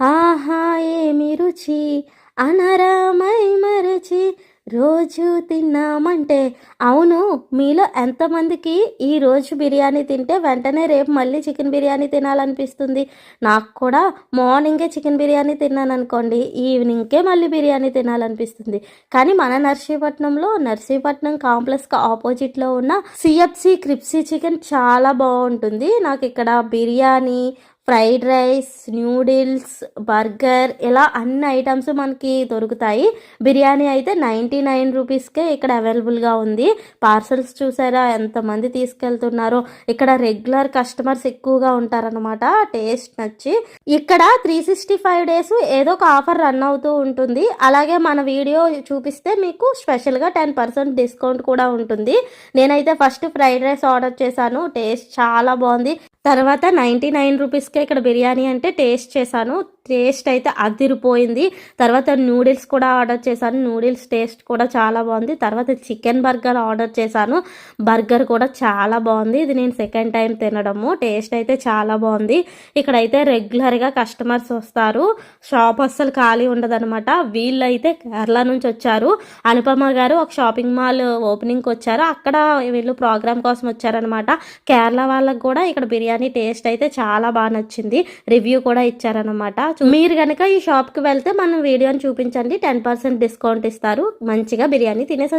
ఆహా ఏమి రుచి? అనరామై మరచి రోజు తిన్నామంటే. అవును మీలో ఎంతమందికి ఈ రోజు బిర్యానీ తింటే వెంటనే రేపు మళ్ళీ చికెన్ బిర్యానీ తినాలనిపిస్తుంది. నాకు కూడా మార్నింగే చికెన్ బిర్యానీ తిన్నాను అనుకోండి ఈవినింగ్కే మళ్ళీ బిర్యానీ తినాలనిపిస్తుంది. కానీ మన నర్సీపట్నంలో నర్సీపట్నం కాంప్లెక్స్కి ఆపోజిట్లో ఉన్న సిఎఫ్సి క్రిప్సీ చికెన్ చాలా బాగుంటుంది. నాకు ఇక్కడ biryani fried rice noodles burger ఇలా అన్ని ఐటమ్స్ మనకి దొరుకుతాయి. బిర్యానీ అయితే నైంటీ నైన్ రూపీస్కే ఇక్కడ అవైలబుల్గా ఉంది. పార్సల్స్ చూసారా? ఎంతమంది తీసుకెళ్తున్నారో. ఇక్కడ రెగ్యులర్ కస్టమర్స్ ఎక్కువగా ఉంటారనమాట టేస్ట్ నచ్చి. ఇక్కడ త్రీ సిక్స్టీ ఫైవ్ డేస్ ఏదో ఒక ఆఫర్ రన్ అవుతూ ఉంటుంది. అలాగే మన వీడియో చూపిస్తే మీకు స్పెషల్గా టెన్ పర్సెంట్ డిస్కౌంట్ కూడా ఉంటుంది. నేనైతే ఫస్ట్ ఫ్రైడ్ రైస్ ఆర్డర్ చేశాను. టేస్ట్ చాలా బాగుంది. తర్వాత నైంటీ నైన్ రూపీస్కే ఇక్కడ బిర్యానీ అంటే టేస్ట్ చేశాను. టేస్ట్ అయితే అదిరిపోయింది. తర్వాత నూడిల్స్ కూడా ఆర్డర్ చేశాను. నూడిల్స్ టేస్ట్ కూడా చాలా బాగుంది. తర్వాత చికెన్ బర్గర్ ఆర్డర్ చేశాను. బర్గర్ కూడా చాలా బాగుంది. ఇది నేను సెకండ్ టైం తినడము. టేస్ట్ అయితే చాలా బాగుంది. ఇక్కడైతే రెగ్యులర్గా కస్టమర్స్ వస్తారు. షాప్ అస్సలు ఖాళీ ఉండదనమాట వీళ్ళైతే కేరళ నుంచి వచ్చారు. అనుపమ గారు ఒక షాపింగ్ మాల్ ఓపెనింగ్కి వచ్చారు. అక్కడ వీళ్ళు ప్రోగ్రామ్ కోసం వచ్చారనమాట కేరళ వాళ్ళకు కూడా ఇక్కడ బిర్యానీ టేస్ట్ అయితే చాలా బాగా నచ్చింది. రివ్యూ కూడా ఇచ్చారనమాట మీరు కనుక ఈ షాప్కి వెళ్తే మనం వీడియోని చూపించండి. టెన్ పర్సెంట్ డిస్కౌంట్ ఇస్తారు. మంచిగా బిర్యానీ తినేసి